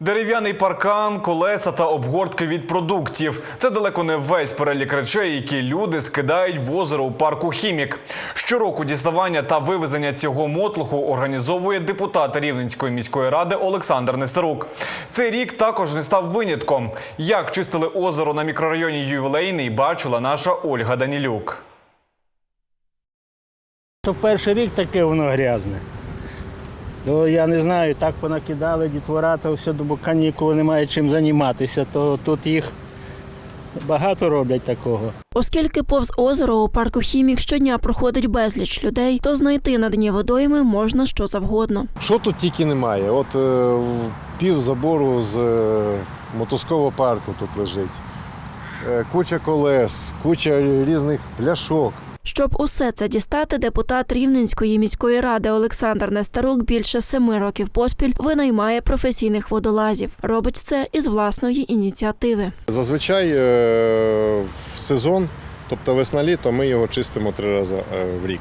Дерев'яний паркан, колеса та обгортки від продуктів це далеко не весь перелік речей, які люди скидають в озеро у парку Хімік. Щороку діставання та вивезення цього мотлуху організовує депутат Рівненської міської ради Олександр Нестерук. Цей рік також не став винятком. Як чистили озеро на мікрорайоні Ювілейний, бачила наша Ольга Данілюк. То перший рік таке воно грязне. То я не знаю, так понакидали дітвора, то все, бо канікули немає чим займатися, то тут їх багато роблять такого. Оскільки повз озеро у парку Хімік щодня проходить безліч людей, то знайти на дні водойми можна що завгодно. Що тут тільки немає? От е, пів забору з е, мотузкового парку тут лежить. Е, куча колес, куча різних пляшок. Щоб усе це дістати, депутат Рівненської міської ради Олександр Нестарук більше семи років поспіль винаймає професійних водолазів. Робить це із власної ініціативи. Зазвичай е, в сезон, тобто весна-літо, ми його чистимо три рази е, в рік.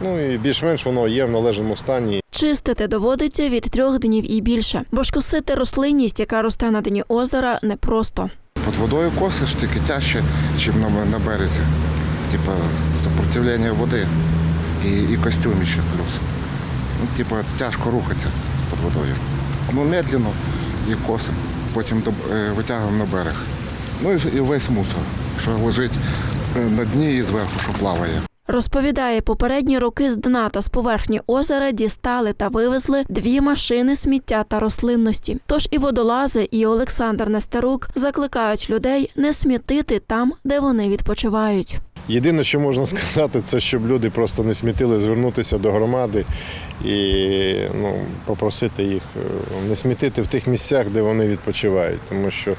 Ну і більш-менш воно є в належному стані. Чистити доводиться від трьох днів і більше, бо ж косити рослинність, яка росте на дні озера, непросто. Під водою косиш тільки тяжче, ніж на, на березі. Типа сопротивлення води і, і костюм ще плюс. Ну, типа тяжко рухатися під водою. Ну, медленно їх косимо, потім е, витягуємо на берег. Ну і, і весь мусор, що лежить е, на дні і зверху, що плаває. Розповідає, попередні роки з дна та з поверхні озера дістали та вивезли дві машини сміття та рослинності. Тож і водолази, і Олександр Нестерук закликають людей не смітити там, де вони відпочивають. Єдине, що можна сказати, це щоб люди просто не смітили, звернутися до громади і ну, попросити їх е, не смітити в тих місцях, де вони відпочивають, тому що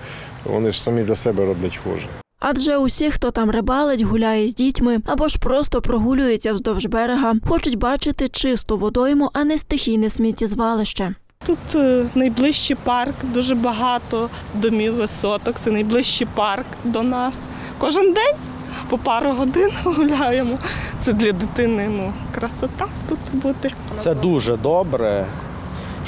вони ж самі для себе роблять хуже. Адже усі, хто там рибалить, гуляє з дітьми або ж просто прогулюється вздовж берега, хочуть бачити чисту водойму, а не стихійне сміттєзвалище. Тут е, найближчий парк, дуже багато домів висоток. Це найближчий парк до нас. Кожен день по пару годин гуляємо. Це для дитини ну, красота тут бути. Це дуже добре,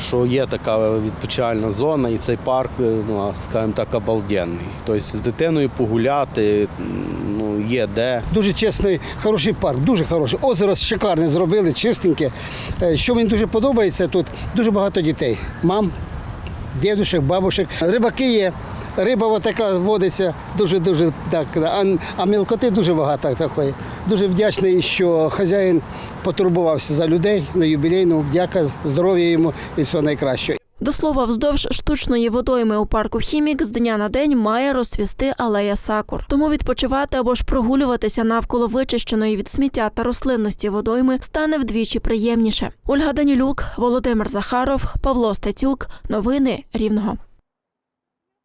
що є така відпочивальна зона, і цей парк, е, ну скажімо так, обалденний. Тобто з дитиною погуляти ну, є де. Дуже чесний, хороший парк, дуже хороший. Озеро шикарне зробили, чистеньке. Е, Що мені дуже подобається, тут дуже багато дітей. Мам, дідушек, бабушек. Рибаки є. Риба така водиться дуже-дуже так. А, мілкоти дуже багато такої. Дуже вдячний, що хазяїн потурбувався за людей на юбілейну. Вдяка, здоров'я йому і всього найкращого. До слова, вздовж штучної водойми у парку Хімік з дня на день має розцвісти алея сакур. Тому відпочивати або ж прогулюватися навколо вичищеної від сміття та рослинності водойми стане вдвічі приємніше. Ольга Данілюк, Володимир Захаров, Павло Стецюк. Новини Рівного.